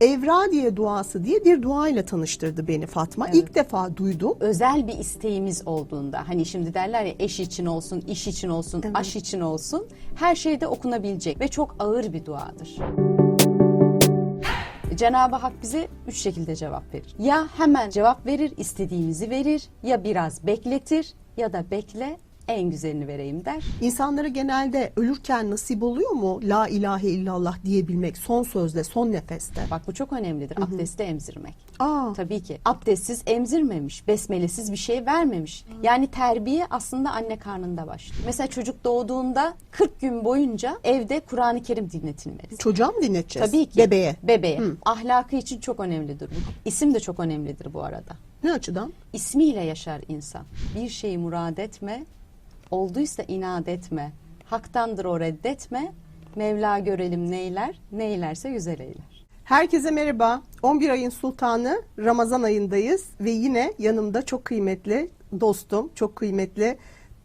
Evradiye duası diye bir dua ile tanıştırdı beni Fatma. İlk defa duydum. özel bir isteğimiz olduğunda hani şimdi derler ya eş için olsun, iş için olsun, aş için olsun her şeyde okunabilecek ve çok ağır bir duadır. Cenab-ı Hak bize üç şekilde cevap verir. Ya hemen cevap verir, istediğimizi verir, ya biraz bekletir ya da bekle en güzelini vereyim der. İnsanlara genelde ölürken nasip oluyor mu la ilahe illallah diyebilmek son sözle, son nefeste? Bak bu çok önemlidir. Abdesti emzirmek. Aa, Tabii ki. Abdestsiz emzirmemiş, besmelesiz bir şey vermemiş. Yani terbiye aslında anne karnında başlıyor. Mesela çocuk doğduğunda 40 gün boyunca evde Kur'an-ı Kerim dinletilmeli. çocuğa mı dinleteceğiz? Tabii ki. Bebeğe. Bebeğe. Ahlakı için çok önemlidir bu. İsim de çok önemlidir bu arada. Ne açıdan? İsmiyle yaşar insan. Bir şeyi murad etme, olduysa inat etme. Haktandır o reddetme. Mevla görelim neyler, neylerse güzel eyler. Herkese merhaba. 11 ayın sultanı Ramazan ayındayız ve yine yanımda çok kıymetli dostum, çok kıymetli,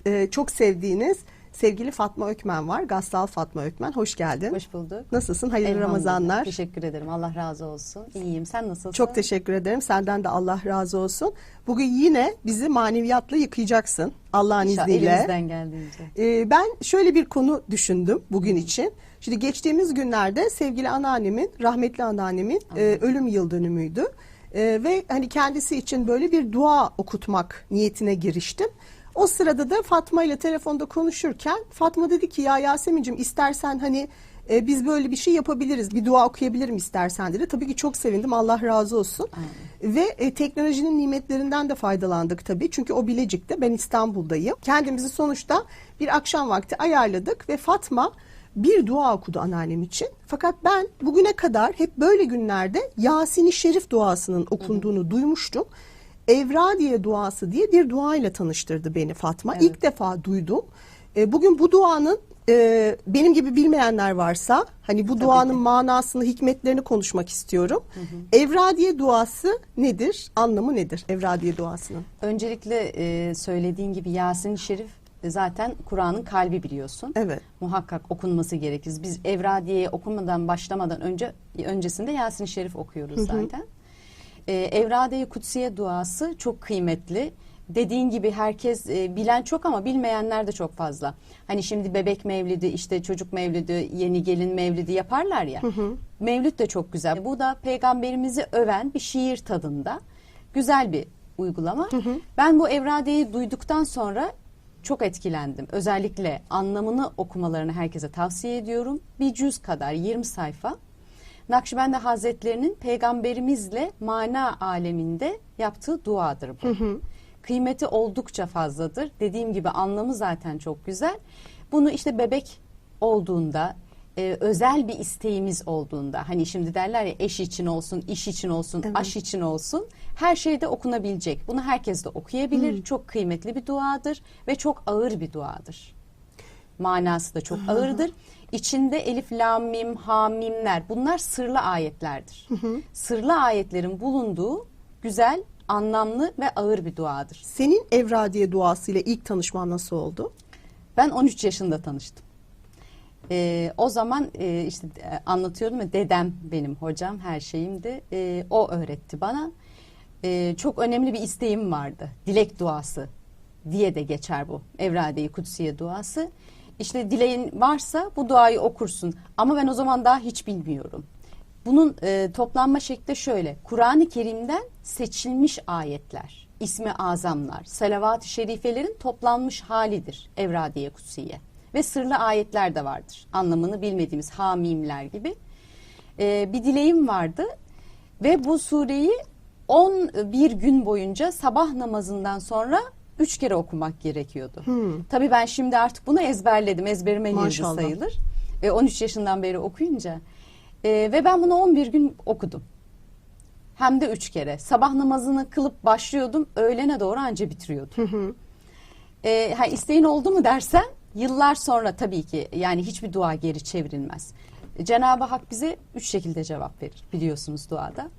e, çok sevdiğiniz sevgili Fatma Ökmen var. Gassal Fatma Ökmen. Hoş geldin. Hoş bulduk. Nasılsın? Hayırlı. Ramazanlar. Teşekkür ederim. Allah razı olsun. İyiyim. Sen nasılsın? Çok teşekkür ederim. Senden de Allah razı olsun. Bugün yine bizi maneviyatla yıkayacaksın Allah'ın İnşallah izniyle. elimizden geldiğince. Ee, ben şöyle bir konu düşündüm bugün için. Şimdi geçtiğimiz günlerde sevgili anneannemin, rahmetli anneannemin e, ölüm yıl dönümüydü. E, ve hani kendisi için böyle bir dua okutmak niyetine giriştim. O sırada da Fatma ile telefonda konuşurken Fatma dedi ki ya Yasemin'cim istersen hani e, biz böyle bir şey yapabiliriz. Bir dua okuyabilirim istersen dedi. Tabii ki çok sevindim. Allah razı olsun. Ve e, teknolojinin nimetlerinden de faydalandık tabii. Çünkü o Bilecik'te ben İstanbul'dayım. Kendimizi sonuçta bir akşam vakti ayarladık ve Fatma bir dua okudu anneannem için. Fakat ben bugüne kadar hep böyle günlerde Yasin-i Şerif duasının okunduğunu duymuştum. Evradiye duası diye bir dua ile tanıştırdı beni Fatma. İlk defa duydum. E, bugün bu duanın e, benim gibi bilmeyenler varsa hani bu duanın manasını, hikmetlerini konuşmak istiyorum. Evradiye duası nedir? Anlamı nedir Evradiye duasının? Öncelikle e, söylediğin gibi Yasin-i Şerif zaten Kur'an'ın kalbi biliyorsun. Evet. Muhakkak okunması gerekir. Biz Evradiye'ye okunmadan başlamadan önce öncesinde Yasin-i Şerif okuyoruz zaten. E, Evradiye Kutsiye duası çok kıymetli. Dediğin gibi herkes e, bilen çok ama bilmeyenler de çok fazla. Hani şimdi bebek mevlidi, işte çocuk mevlidi, yeni gelin mevlidi yaparlar ya. Mevlüt de çok güzel. Bu da peygamberimizi öven bir şiir tadında. Güzel bir uygulama. Ben bu Evradiye'yi duyduktan sonra çok etkilendim. Özellikle anlamını okumalarını herkese tavsiye ediyorum. Bir cüz kadar 20 sayfa. Nakşibendi Hazretlerinin peygamberimizle mana aleminde yaptığı duadır bu. Kıymeti oldukça fazladır. Dediğim gibi anlamı zaten çok güzel. Bunu işte bebek olduğunda, e, özel bir isteğimiz olduğunda, hani şimdi derler ya eş için olsun, iş için olsun, aş için olsun, her şeyde okunabilecek. Bunu herkes de okuyabilir. Çok kıymetli bir duadır ve çok ağır bir duadır manası da çok ağırdır. İçinde elif, lam, mim, ha, mimler bunlar sırlı ayetlerdir. Sırlı ayetlerin bulunduğu güzel, anlamlı ve ağır bir duadır. Senin Evradiye duası ile ilk tanışman nasıl oldu? Ben 13 yaşında tanıştım. Ee, o zaman e, işte e, anlatıyorum ya dedem benim hocam her şeyimdi. Ee, o öğretti bana. Ee, çok önemli bir isteğim vardı. Dilek duası diye de geçer bu. Evrade-i Kutsiye duası. İşte dileğin varsa bu duayı okursun. Ama ben o zaman daha hiç bilmiyorum. Bunun e, toplanma şekli şöyle. Kur'an-ı Kerim'den seçilmiş ayetler, ismi azamlar, salavat-ı şerifelerin toplanmış halidir Evradiye Kutsiye. Ve sırlı ayetler de vardır. Anlamını bilmediğimiz hamimler gibi. E, bir dileğim vardı ve bu sureyi 11 gün boyunca sabah namazından sonra üç kere okumak gerekiyordu. Tabii ben şimdi artık bunu ezberledim. Ezberime girdi Maşallah. sayılır. E, 13 yaşından beri okuyunca. E, ve ben bunu 11 gün okudum. Hem de üç kere. Sabah namazını kılıp başlıyordum. Öğlene doğru anca bitiriyordum. E, ha, isteğin oldu mu dersen yıllar sonra tabii ki yani hiçbir dua geri çevrilmez. Cenab-ı Hak bize üç şekilde cevap verir biliyorsunuz duada.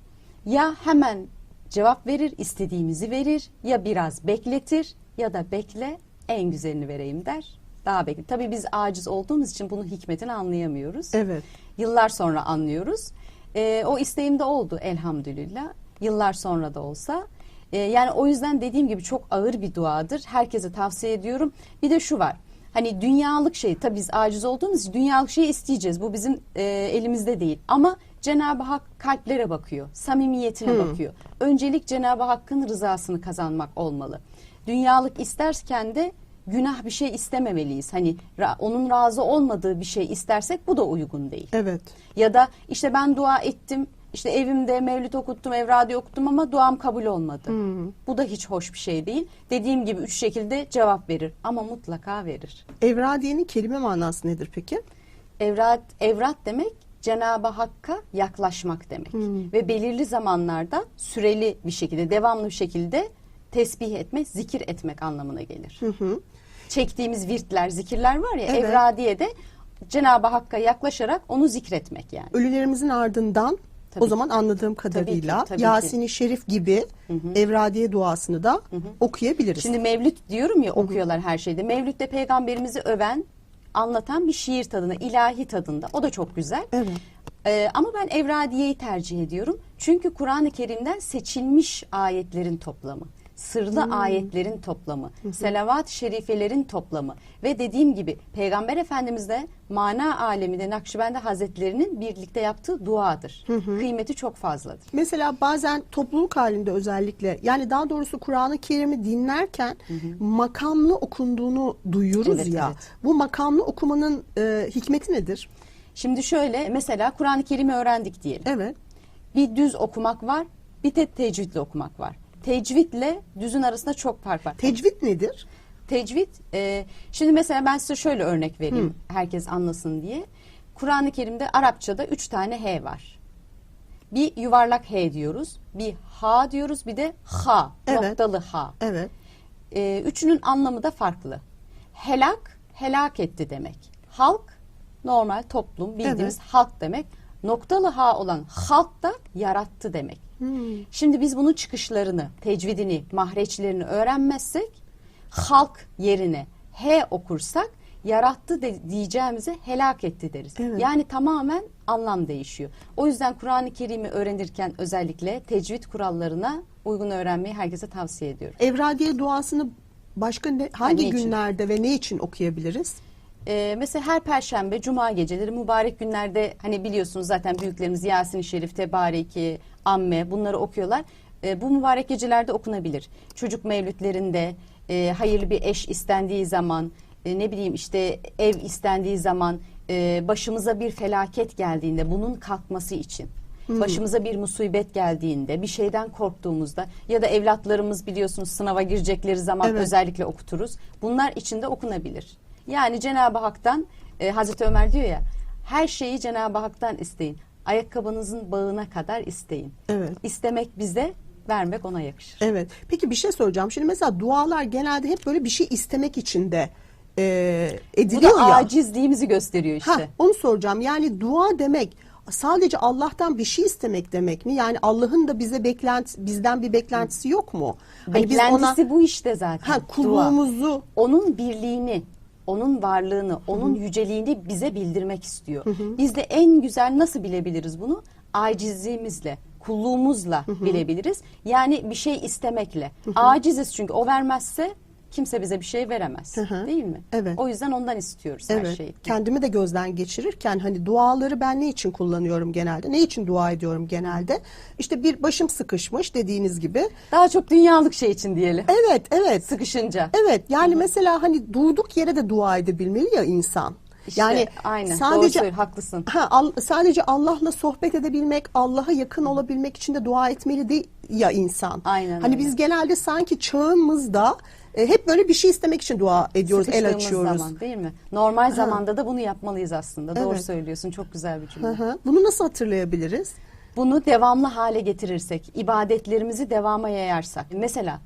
Ya hemen cevap verir, istediğimizi verir ya biraz bekletir ya da bekle en güzelini vereyim der. Daha bekle. Tabii biz aciz olduğumuz için bunun hikmetini anlayamıyoruz. Evet. Yıllar sonra anlıyoruz. E, o isteğim de oldu elhamdülillah. Yıllar sonra da olsa. E, yani o yüzden dediğim gibi çok ağır bir duadır. Herkese tavsiye ediyorum. Bir de şu var. Hani dünyalık şey tabii biz aciz olduğumuz için dünyalık şeyi isteyeceğiz. Bu bizim e, elimizde değil. Ama Cenab-ı Hak kalplere bakıyor. Samimiyetine bakıyor. Öncelik Cenab-ı Hakk'ın rızasını kazanmak olmalı. Dünyalık isterken de günah bir şey istememeliyiz. Hani onun razı olmadığı bir şey istersek bu da uygun değil. Evet. Ya da işte ben dua ettim, işte evimde mevlüt okuttum, evradi okuttum ama duam kabul olmadı. Bu da hiç hoş bir şey değil. Dediğim gibi üç şekilde cevap verir ama mutlaka verir. Evradiyenin kelime manası nedir peki? Evrat, evrat demek Cenab-ı Hakk'a yaklaşmak demek. Ve belirli zamanlarda süreli bir şekilde, devamlı bir şekilde tesbih etmek, zikir etmek anlamına gelir. Çektiğimiz virtler, zikirler var ya, Evet. evradiye de Cenab-ı Hakk'a yaklaşarak onu zikretmek yani. Ölülerimizin ardından Tabii o zaman anladığım kadarıyla ki. Yasin-i Şerif gibi evradiye duasını da okuyabiliriz. Şimdi Mevlüt diyorum ya okuyorlar her şeyde. Mevlüt'te peygamberimizi öven, anlatan bir şiir tadında, ilahi tadında. O da çok güzel. Evet. Ee, ama ben Evradiye'yi tercih ediyorum. Çünkü Kur'an-ı Kerim'den seçilmiş ayetlerin toplamı. Sırlı ayetlerin toplamı, selavat-ı şerifelerin toplamı ve dediğim gibi Peygamber Efendimiz de mana aleminde Nakşibendi Hazretlerinin birlikte yaptığı duadır. Kıymeti çok fazladır. Mesela bazen topluluk halinde özellikle yani daha doğrusu Kur'an-ı Kerim'i dinlerken makamlı okunduğunu duyuyoruz Evet, ya. evet. Bu makamlı okumanın e, hikmeti nedir? Şimdi şöyle mesela Kur'an-ı Kerim'i öğrendik diyelim. Evet. Bir düz okumak var, bir de tecvidle okumak var. Tecvidle düzün arasında çok fark var. Tecvid nedir? Tecvid, e, şimdi mesela ben size şöyle örnek vereyim herkes anlasın diye. Kur'an-ı Kerim'de Arapçada üç tane H var. Bir yuvarlak H diyoruz, bir H diyoruz, bir de H, Evet. noktalı H. Evet. E, üçünün anlamı da farklı. Helak, helak etti demek. Halk, normal toplum bildiğimiz Evet. halk demek. Noktalı H olan halk da yarattı demek. Şimdi biz bunun çıkışlarını, tecvidini, mahreçlerini öğrenmezsek halk yerine H okursak yarattı de, diyeceğimize helak etti deriz. Evet. Yani tamamen anlam değişiyor. O yüzden Kur'an-ı Kerim'i öğrenirken özellikle tecvid kurallarına uygun öğrenmeyi herkese tavsiye ediyorum. Evradiye duasını başka ne, hangi ne için? günlerde ve ne için okuyabiliriz? Ee, mesela her perşembe, cuma geceleri mübarek günlerde hani biliyorsunuz zaten büyüklerimiz Yasin-i Şerif, Tebareki, Amme bunları okuyorlar. Ee, bu mübarek gecelerde okunabilir. Çocuk mevlütlerinde, e, hayırlı bir eş istendiği zaman, e, ne bileyim işte ev istendiği zaman, e, başımıza bir felaket geldiğinde bunun kalkması için. Başımıza bir musibet geldiğinde, bir şeyden korktuğumuzda ya da evlatlarımız biliyorsunuz sınava girecekleri zaman Evet. özellikle okuturuz. Bunlar içinde okunabilir. Yani Cenab-ı Hak'tan e, Hazreti Ömer diyor ya her şeyi Cenab-ı Hak'tan isteyin. Ayakkabınızın bağına kadar isteyin. Evet. İstemek bize, vermek ona yakışır. Evet. Peki bir şey soracağım. Şimdi mesela dualar genelde hep böyle bir şey istemek için de e, Bu ediliyor da ya. acizliğimizi gösteriyor işte. Ha, onu soracağım. Yani dua demek sadece Allah'tan bir şey istemek demek mi? Yani Allah'ın da bize beklenti bizden bir beklentisi yok mu? Hani biz Beklentisi ona bu işte zaten. ha, Dua. kulluğumuzu onun birliğini, onun varlığını, onun yüceliğini bize bildirmek istiyor. Biz de en güzel nasıl bilebiliriz bunu? Acizliğimizle, kulluğumuzla bilebiliriz. Yani bir şey istemekle. Aciziz çünkü o vermezse kimse bize bir şey veremez. hı. Değil mi? Evet. O yüzden ondan istiyoruz her Evet. şeyi. Kendimi de gözden geçirirken hani duaları ben ne için kullanıyorum genelde? Ne için dua ediyorum genelde? İşte bir başım sıkışmış dediğiniz gibi. Daha çok dünyalık şey için diyelim. Evet, evet. Sıkışınca. Evet yani mesela hani durduk yere de dua edebilmeli ya insan. İşte yani aynen. Doğru sadece söylüyorsun, haklısın. Ha, al- sadece Allah'la sohbet edebilmek, Allah'a yakın olabilmek için de dua etmeli de ya insan. Aynen Hani öyle. biz genelde sanki çağımızda e, hep böyle bir şey istemek için dua ediyoruz, el açıyoruz. zaman değil mi? Normal zamanda da bunu yapmalıyız aslında. Doğru Evet. söylüyorsun. Çok güzel bir cümle. Hı hı. Bunu nasıl hatırlayabiliriz? Bunu devamlı hale getirirsek, ibadetlerimizi devama yayarsak. Mesela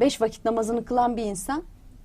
beş vakit namazını kılan bir insan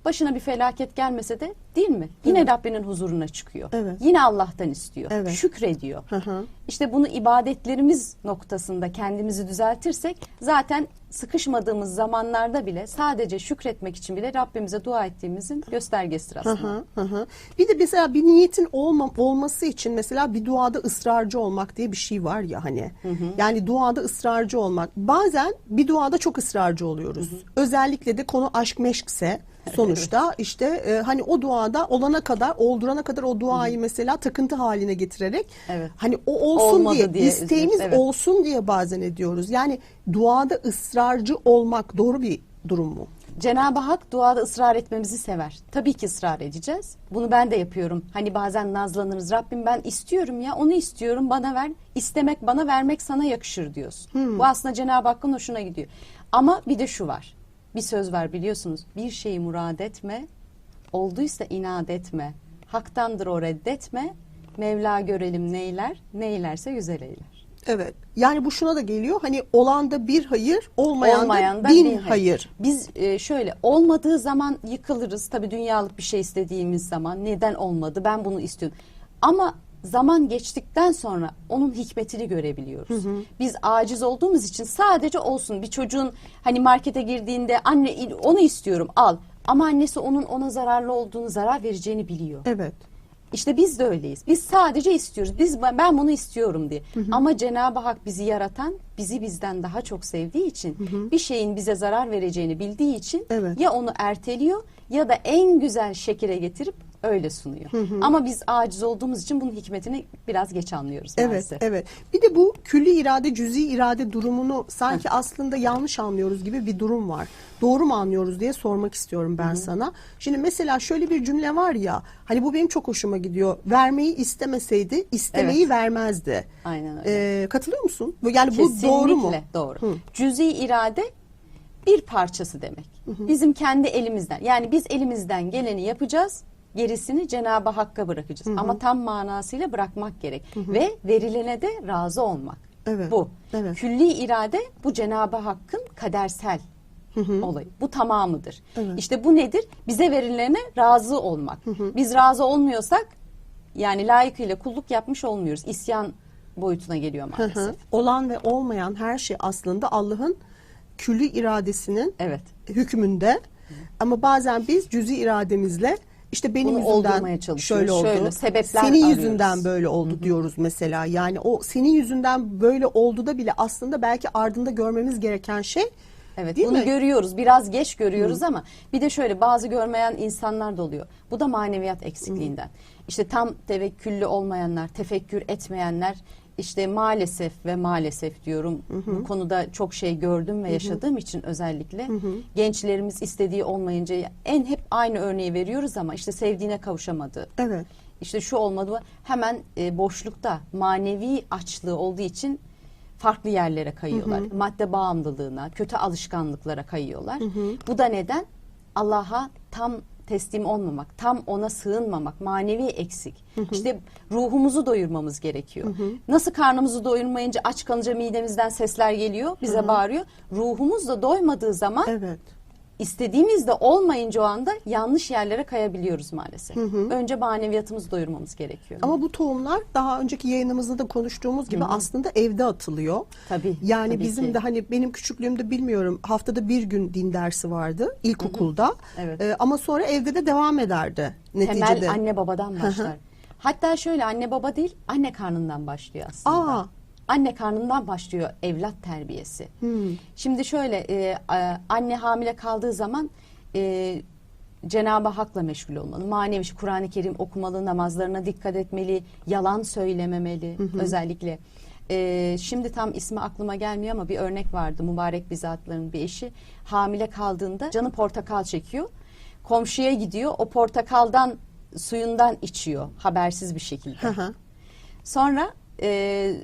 Başına bir felaket gelmese de değil mi? Yine Rabbinin huzuruna çıkıyor. Evet. Yine Allah'tan istiyor. Evet. Şükrediyor. Hı hı. İşte bunu ibadetlerimiz noktasında kendimizi düzeltirsek zaten sıkışmadığımız zamanlarda bile sadece şükretmek için bile Rabbimize dua ettiğimizin göstergesidir Hı aslında. hı, hı hı. Bir de mesela bir niyetin olma, olması için mesela bir duada ısrarcı olmak diye bir şey var ya hani. Yani duada ısrarcı olmak. Bazen bir duada çok ısrarcı oluyoruz. Özellikle de konu aşk meşkse sonuçta işte e, hani o duada olana kadar oldurana kadar o duayı mesela takıntı haline getirerek Evet. hani o olsun Olmadı diye, diye isteğimiz evet. olsun diye bazen ediyoruz. Yani duada ısrarcı olmak doğru bir durum mu? Cenab-ı Hak duada ısrar etmemizi sever. Tabii ki ısrar edeceğiz. Bunu ben de yapıyorum. Hani bazen nazlanırız. Rabbim ben istiyorum ya onu istiyorum bana ver. İstemek bana vermek sana yakışır diyorsun. Bu aslında Cenab-ı Hakk'ın hoşuna gidiyor. Ama bir de şu var. Bir söz var biliyorsunuz. Bir şeyi murad etme. Olduysa inat etme. Haktandır o reddetme. Mevla görelim neyler. Neylerse güzel eyler. Evet. Yani bu şuna da geliyor. Hani olanda bir hayır, olmayan, Olmayan da da bin bin hayır. Biz e, şöyle olmadığı zaman yıkılırız. Tabii dünyalık bir şey istediğimiz zaman neden olmadı? Ben bunu istiyorum. Ama zaman geçtikten sonra onun hikmetini görebiliyoruz. Biz aciz olduğumuz için sadece olsun. Bir çocuğun hani markete girdiğinde anne onu istiyorum al. Ama annesi onun ona zararlı olduğunu, zarar vereceğini biliyor. Evet. İşte biz de öyleyiz. Biz sadece istiyoruz. Biz ben bunu istiyorum diye. Ama Cenab-ı Hak bizi yaratan, bizi bizden daha çok sevdiği için, bir şeyin bize zarar vereceğini bildiği için Evet. ya onu erteliyor ya da en güzel şekere getirip öyle sunuyor. Ama biz aciz olduğumuz için bunun hikmetini biraz geç anlıyoruz Evet, maalesef. evet. Bir de bu külli irade, cüzi irade durumunu sanki aslında yanlış anlıyoruz gibi bir durum var. Doğru mu anlıyoruz diye sormak istiyorum ben sana. Şimdi mesela şöyle bir cümle var ya, hani bu benim çok hoşuma gidiyor. Vermeyi istemeseydi, istemeyi Evet. vermezdi. Aynen öyle. Ee, katılıyor musun? Yani Kesinlikle bu doğru mu? doğru. Hı. Cüzi irade bir parçası demek. Bizim kendi elimizden. Yani biz elimizden geleni yapacağız. Gerisini Cenab-ı Hakk'a bırakacağız. Ama tam manasıyla bırakmak gerek. Ve verilene de razı olmak. Evet, Bu. evet. Külli irade bu Cenab-ı Hakk'ın kadersel olayı. Bu tamamıdır. Evet. İşte bu nedir? Bize verilene razı olmak. Biz razı olmuyorsak yani layıkıyla kulluk yapmış olmuyoruz. İsyan boyutuna geliyor Hı maalesef. hı. Olan ve olmayan her şey aslında Allah'ın külli iradesinin Evet. hükmünde. Ama bazen biz cüzi irademizle işte benim Bunu yüzümden şöyle oldu. Şöyle, sebepler senin arıyoruz. yüzünden böyle oldu diyoruz mesela. Yani o senin yüzünden böyle oldu da bile aslında belki ardında görmemiz gereken şey Evet Değil bunu mi? görüyoruz. Biraz geç görüyoruz ama bir de şöyle bazı görmeyen insanlar da oluyor. Bu da maneviyat eksikliğinden. İşte tam tevekküllü olmayanlar, tefekkür etmeyenler işte maalesef ve maalesef diyorum. Bu konuda çok şey gördüm ve yaşadığım için özellikle gençlerimiz istediği olmayınca en hep aynı örneği veriyoruz ama işte sevdiğine kavuşamadı. Evet. İşte şu olmadı hemen e, boşlukta manevi açlığı olduğu için farklı yerlere kayıyorlar. Madde bağımlılığına, kötü alışkanlıklara kayıyorlar. Bu da neden? Allah'a tam teslim olmamak, tam ona sığınmamak, manevi eksik. İşte ruhumuzu doyurmamız gerekiyor. Nasıl karnımızı doyurmayınca aç kalınca midemizden sesler geliyor, bize bağırıyor. Ruhumuz da doymadığı zaman Evet. İstediğimizde olmayınca o anda yanlış yerlere kayabiliyoruz maalesef. Önce maneviyatımızı doyurmamız gerekiyor. Ama bu tohumlar daha önceki yayınımızda da konuştuğumuz gibi aslında evde atılıyor. Tabii, Yani tabii bizim ki. de hani benim küçüklüğümde bilmiyorum haftada bir gün din dersi vardı ilkokulda. Evet. Ee, ama sonra evde de devam ederdi neticede. Temel anne babadan başlar. Hatta şöyle anne baba değil anne karnından başlıyor aslında. Aa. Anne karnından başlıyor evlat terbiyesi. Şimdi şöyle e, anne hamile kaldığı zaman e, Cenab-ı Hak'la meşgul olmalı. Manevi işte Kur'an-ı Kerim okumalı, namazlarına dikkat etmeli, yalan söylememeli özellikle. E, şimdi tam ismi aklıma gelmiyor ama bir örnek vardı. Mübarek bir zatların bir eşi hamile kaldığında canı portakal çekiyor. Komşuya gidiyor o portakaldan suyundan içiyor habersiz bir şekilde. Hı hı. Sonra e,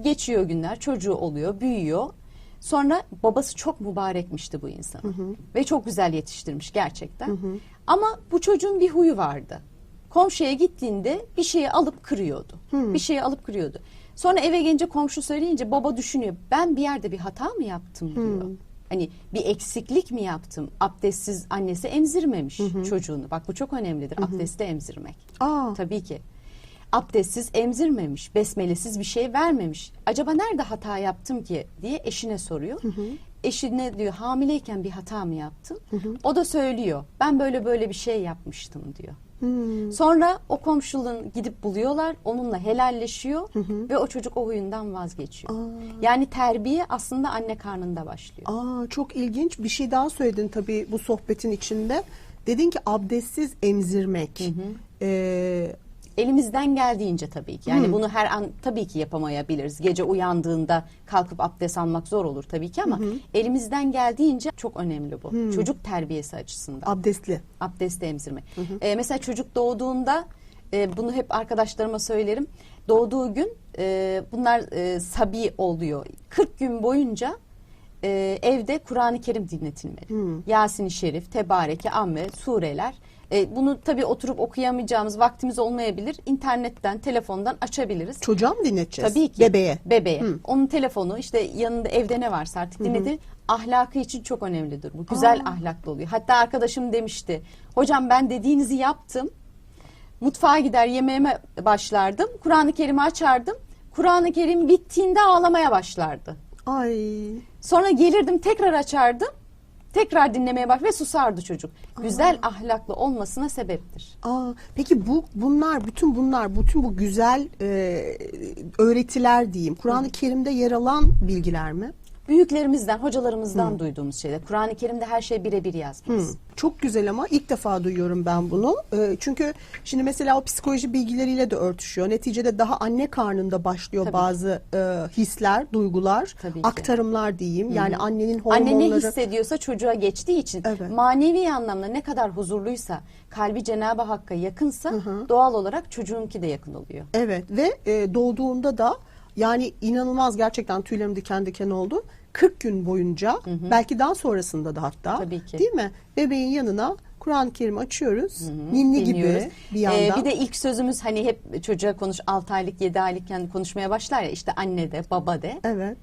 geçiyor günler, çocuğu oluyor, büyüyor. Sonra babası çok mübarekmişti bu insanın. Ve çok güzel yetiştirmiş gerçekten. Ama bu çocuğun bir huyu vardı. Komşuya gittiğinde bir şeyi alıp kırıyordu. Bir şeyi alıp kırıyordu. Sonra eve gelince komşu söyleyince baba düşünüyor. Ben bir yerde bir hata mı yaptım diyor. Hani bir eksiklik mi yaptım? Abdestsiz annesi emzirmemiş çocuğunu. Bak bu çok önemlidir. Abdestte emzirmek. Aa, Tabii ki. Abdestsiz emzirmemiş, besmelesiz bir şey vermemiş. Acaba nerede hata yaptım ki diye eşine soruyor. Eşine diyor hamileyken bir hata mı yaptın? O da söylüyor. Ben böyle böyle bir şey yapmıştım diyor. hmm. Sonra o komşuluğun gidip buluyorlar, onunla helalleşiyor ve o çocuk o huyundan vazgeçiyor. Yani terbiye aslında anne karnında başlıyor. Aa, çok ilginç bir şey daha söyledin tabii bu sohbetin içinde. Dedin ki abdestsiz emzirmek. Ee, Elimizden geldiğince tabii ki. Yani bunu her an tabii ki yapamayabiliriz. Gece uyandığında kalkıp abdest almak zor olur tabii ki ama elimizden geldiğince çok önemli bu. Çocuk terbiyesi açısından. abdestli. Abdest emzirme. Ee, mesela çocuk doğduğunda e, bunu hep arkadaşlarıma söylerim. Doğduğu gün e, bunlar e, sabi oluyor. 40 gün boyunca e, evde Kur'an-ı Kerim dinletilmeli. Yasin-i Şerif, Tebareke, Amme, sureler. E, bunu tabii oturup okuyamayacağımız vaktimiz olmayabilir. İnternetten, telefondan açabiliriz. Çocuğa mı dinleteceğiz? Tabii ki. Bebeğe. Bebeğe. Onun telefonu işte yanında evde ne varsa artık dinledir. Ahlakı için çok önemlidir bu. Güzel ahlaklı oluyor. Hatta arkadaşım demişti. Hocam ben dediğinizi yaptım. Mutfağa gider yemeğime başlardım. Kur'an-ı Kerim'i açardım. Kur'an-ı Kerim bittiğinde ağlamaya başlardı. Ay. Sonra gelirdim tekrar açardım. Tekrar dinlemeye bak ve susardı çocuk. Güzel ahlaklı olmasına sebeptir. Aa, peki bu bunlar bütün bunlar bütün bu güzel e, öğretiler diyeyim. Kur'an-ı Kerim'de yer alan bilgiler mi? Büyüklerimizden, hocalarımızdan duyduğumuz şeyler. Kur'an-ı Kerim'de her şey birebir yazmaz. Hı, Çok güzel ama ilk defa duyuyorum ben bunu. Ee, çünkü şimdi mesela o psikoloji bilgileriyle de örtüşüyor. Neticede daha anne karnında başlıyor Tabii bazı e, hisler, duygular, Tabii ki. aktarımlar diyeyim. Yani annenin Anne hormonları. ne hissediyorsa çocuğa geçtiği için Evet. manevi anlamda ne kadar huzurluysa, kalbi Cenab-ı Hakk'a yakınsa doğal olarak çocuğunki de yakın oluyor. Evet ve e, doğduğunda da yani inanılmaz gerçekten tüylerim diken diken oldu. 40 gün boyunca belki daha sonrasında da hatta Tabii ki. değil mi? Bebeğin yanına Kur'an-ı Kerim açıyoruz. Ninni gibi Dinliyoruz. bir yandan. Ee, bir de ilk sözümüz hani hep çocuğa konuş 6 aylık 7 aylıkken konuşmaya başlar ya işte anne de baba de. evet.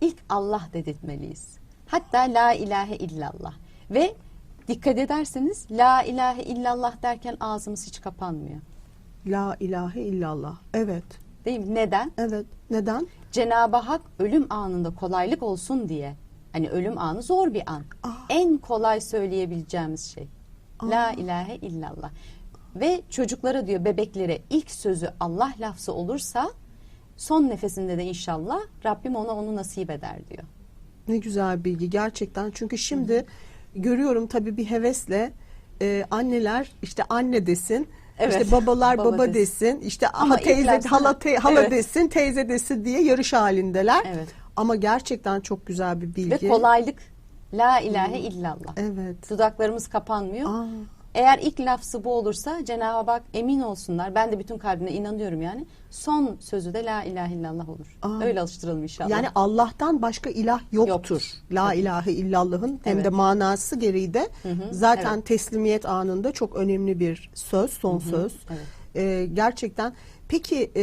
İlk Allah dedirtmeliyiz. Hatta la ilahe illallah. Ve dikkat ederseniz la ilahe illallah derken ağzımız hiç kapanmıyor. La ilahe illallah. Evet. Değil mi? Neden? Evet. Neden? Cenab-ı Hak ölüm anında kolaylık olsun diye. Hani ölüm anı zor bir an. Ah. En kolay söyleyebileceğimiz şey. La ilahe illallah. Ve çocuklara diyor bebeklere ilk sözü Allah lafzı olursa son nefesinde de inşallah Rabbim ona onu nasip eder diyor. Ne güzel bilgi gerçekten. Çünkü şimdi görüyorum tabii bir hevesle e, anneler işte anne desin. Evet, işte babalar baba, baba desin. desin. işte Ama aha teyze ilk hala te- hala Evet. desin, teyze desin diye yarış halindeler. Evet. Ama gerçekten çok güzel bir bilgi. Ve kolaylık la ilahe illallah. Evet. Dudaklarımız kapanmıyor. Aa. Eğer ilk lafzı bu olursa Cenab-ı Hak emin olsunlar. Ben de bütün kalbimle inanıyorum yani. Son sözü de la ilahe illallah olur. Aa. Öyle alıştıralım inşallah. Yani Allah'tan başka ilah yoktur. Yoktur. La Tabii. ilahe illallah'ın hem Evet. de manası gereği de zaten teslimiyet anında çok önemli bir söz, son söz. evet. Ee, gerçekten. Peki e,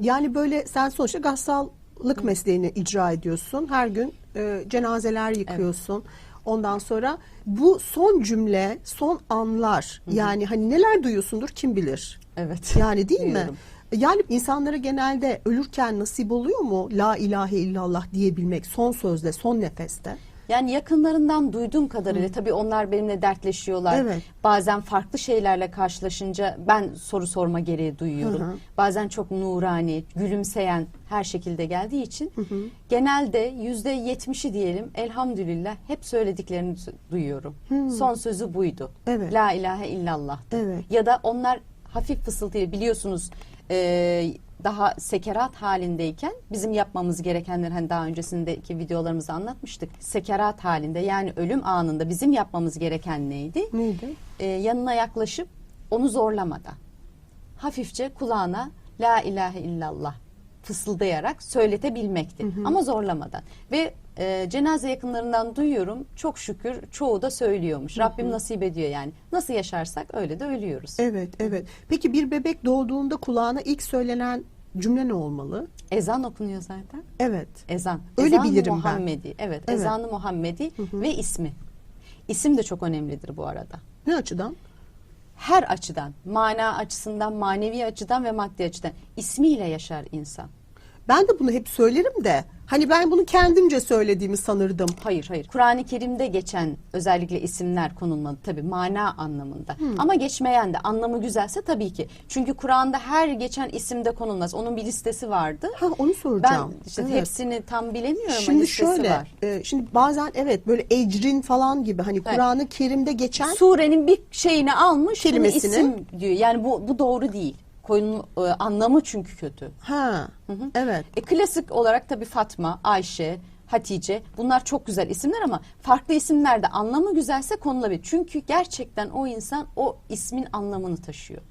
yani böyle sen sonuçta gassallık mesleğini icra ediyorsun. Her gün e, cenazeler yıkıyorsun. Ondan sonra bu son cümle, son anlar yani hani neler duyuyorsundur kim bilir. Evet. Yani değil mi? Duyuyorum. Yani insanlara genelde ölürken nasip oluyor mu la ilahe illallah diyebilmek son sözde, son nefeste? Yani yakınlarından duyduğum kadarıyla tabii onlar benimle dertleşiyorlar. Evet. Bazen farklı şeylerle karşılaşınca ben soru sorma gereği duyuyorum. Hı hı. Bazen çok nurani, gülümseyen her şekilde geldiği için genelde yüzde yetmişi diyelim elhamdülillah hep söylediklerini duyuyorum. Son sözü buydu. Evet. La ilahe illallah. Evet. Ya da onlar hafif fısıltıyla biliyorsunuz e, daha sekerat halindeyken bizim yapmamız gerekenler hani daha öncesindeki videolarımızda anlatmıştık. Sekerat halinde yani ölüm anında bizim yapmamız gereken neydi? Neydi? E, yanına yaklaşıp onu zorlamadan hafifçe kulağına la ilahe illallah fısıldayarak söyletebilmekti. Ama zorlamadan. Ve e, cenaze yakınlarından duyuyorum çok şükür çoğu da söylüyormuş. Rabbim nasip ediyor yani. Nasıl yaşarsak öyle de ölüyoruz. Evet, evet. Peki bir bebek doğduğunda kulağına ilk söylenen cümle ne olmalı? Ezan okunuyor zaten. Evet. Ezan. Öyle Ezan-ı bilirim ben. Muhammedi. Evet, Evet. ezanı Muhammedi ve ismi. İsim de çok önemlidir bu arada. Ne açıdan? Her açıdan, mana açısından, manevi açıdan ve maddi açıdan ismiyle yaşar insan. Ben de bunu hep söylerim de hani ben bunu kendimce söylediğimi sanırdım. Hayır hayır. Kur'an-ı Kerim'de geçen özellikle isimler konulmalı tabii mana anlamında. Ama geçmeyen de anlamı güzelse tabii ki. Çünkü Kur'an'da her geçen isimde konulmaz. Onun bir listesi vardı. Ha onu Ben soracağım. işte Evet. hepsini tam bilemiyorum ama Şimdi listesi şöyle, var. e, şimdi bazen evet böyle ecrin falan gibi hani Kur'an-ı Kerim'de geçen Surenin bir şeyini almış Kelimesini. bunu isim diyor. Yani bu bu doğru değil. Koyunun e, anlamı çünkü kötü. ha evet E, klasik olarak tabii Fatma, Ayşe, Hatice bunlar çok güzel isimler ama farklı isimlerde anlamı güzelse konulabilir. Çünkü gerçekten o insan o ismin anlamını taşıyor.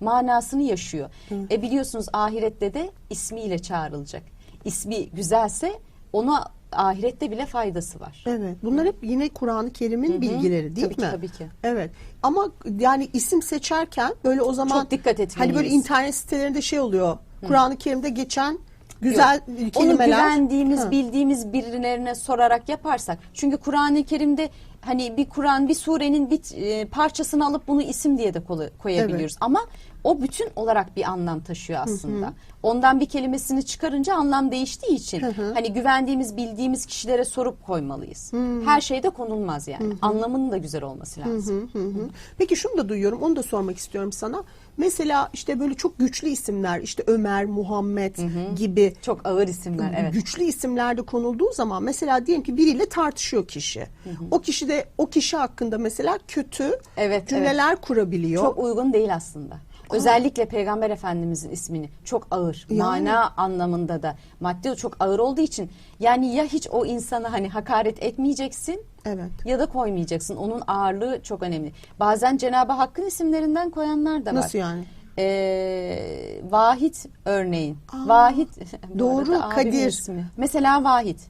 Manasını yaşıyor. E biliyorsunuz ahirette de ismiyle çağrılacak. İsmi güzelse ona ahirette bile faydası var. evet bunlar hep yine Kur'an-ı Kerim'in bilgileri değil Tabii ki, mi? tabii ki. Evet ama yani isim seçerken böyle o zaman Çok dikkat Hani böyle internet sitelerinde şey oluyor. Kur'an-ı Kerim'de geçen güzel Onu kelimeler. güvendiğimiz, Ha. bildiğimiz birilerine sorarak yaparsak. Çünkü Kur'an-ı Kerim'de hani bir Kur'an, bir surenin bir e, parçasını alıp bunu isim diye de kola- koyabiliyoruz. Ama o bütün olarak bir anlam taşıyor aslında. Ondan bir kelimesini çıkarınca anlam değiştiği için hani güvendiğimiz, bildiğimiz kişilere sorup koymalıyız. Her şeyde konulmaz yani. Anlamının da güzel olması lazım. Hı hı. Peki şunu da duyuyorum, onu da sormak istiyorum sana. Mesela işte böyle çok güçlü isimler, işte Ömer, Muhammed gibi Çok ağır isimler evet. güçlü isimlerde konulduğu zaman mesela diyelim ki biriyle tartışıyor kişi. O kişi de o kişi hakkında mesela kötü Evet, cümleler kurabiliyor. Çok uygun değil aslında. Özellikle Peygamber Efendimizin ismini çok ağır, Yani. mana anlamında da maddi çok ağır olduğu için yani ya hiç o insana hani hakaret etmeyeceksin Evet. ya da koymayacaksın. Onun ağırlığı çok önemli. Bazen Cenab-ı Hakk'ın isimlerinden koyanlar da var. Nasıl yani? Ee, Vahit örneğin. Vahit bu doğru, Kadir. ismi. Mesela Vahit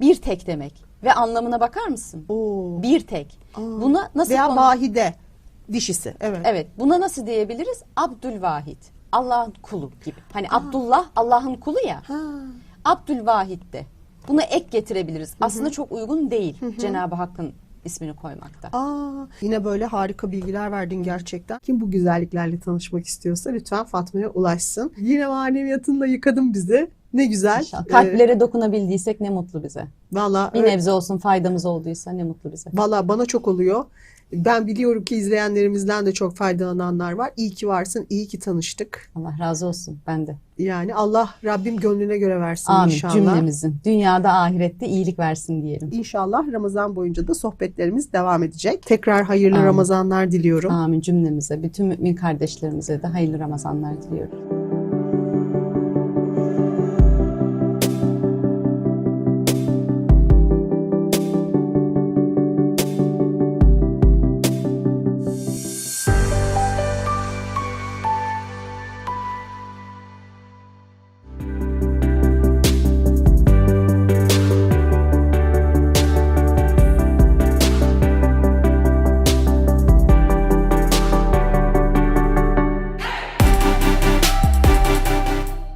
bir tek demek ve anlamına bakar mısın? Oo. Bir tek. Buna nasıl Veya konu- vahide dişisi. Evet. Evet, buna nasıl diyebiliriz? Abdülvahid. Allah'ın kulu gibi. Hani Abdullah Allah'ın kulu ya. Ha. Abdülvahid de. Buna ek getirebiliriz. Aslında çok uygun değil Cenab-ı Hakk'ın ismini koymakta. Aa, yine böyle harika bilgiler verdin gerçekten. Kim bu güzelliklerle tanışmak istiyorsa lütfen Fatma'ya ulaşsın. Yine maneviyatınla yıkadın bizi. Ne güzel. İnşallah. Ee, Kalplere dokunabildiysek ne mutlu bize. Valla Bir nebze olsun faydamız olduysa ne mutlu bize. Valla bana çok oluyor. Ben biliyorum ki izleyenlerimizden de çok faydalananlar var. İyi ki varsın, iyi ki tanıştık. Allah razı olsun ben de. Yani Allah Rabbim gönlüne göre versin Amin inşallah. cümlemizin. Dünyada ahirette iyilik versin diyelim. İnşallah Ramazan boyunca da sohbetlerimiz devam edecek. Tekrar hayırlı Amin. Ramazanlar diliyorum. Amin cümlemize. Bütün mümin kardeşlerimize de hayırlı Ramazanlar diliyorum.